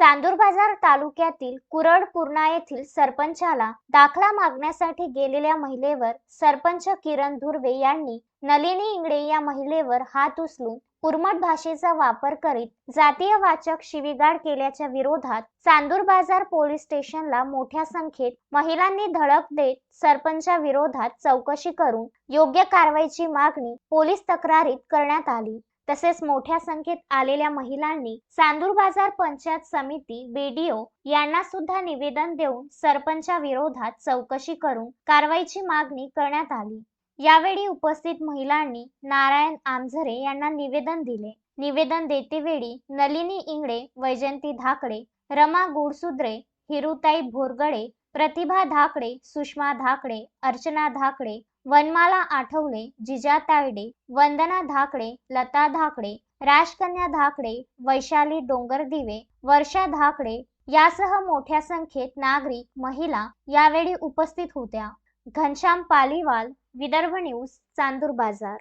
चांदूरबाजार तालुक्यातील कुरड पूर्णा येथील सरपंचाला दाखला मागण्यासाठी गेलेल्या महिलेवर सरपंच किरण धुर्वे यांनी नलिनी इंगडे या महिलेवर हात उचलून उर्मट भाषेचा वापर करीत जातीय वाचक शिवीगाळ केल्याच्या विरोधात चांदूर बाजार पोलीस स्टेशनला मोठ्या संख्येत महिलांनी धडक देत सरपंचा विरोधात चौकशी करून योग्य कारवाईची मागणी पोलीस तक्रारीत करण्यात आली. तसेच मोठ्या संख्येत आलेल्या महिलांनी चांदूर बाजार पंचायत समिती बीडीओ यांना सुद्धा निवेदन देऊन सरपंचा विरोधात चौकशी करून कारवाईची मागणी करण्यात आली. यावेळी उपस्थित महिलांनी नारायण आमझरे यांना निवेदन दिले. निवेदन देतेवेळी नलिनी इंगळे वैजंती धाकडे रमा गुडसुद्रे हिरुताई भोरगडे प्रतिभा धाकडे सुषमा धाकडे अर्चना धाकडे वनमाला आठवले जिजा तायडे वंदना धाकडे लता धाकडे राजकन्या धाकडे वैशाली डोंगरदिवे वर्षा धाकडे यासह मोठ्या संख्येत नागरिक महिला यावेळी उपस्थित होत्या. घनश्याम पालीवाल विदर्भ न्यूज चांदूर बाजार.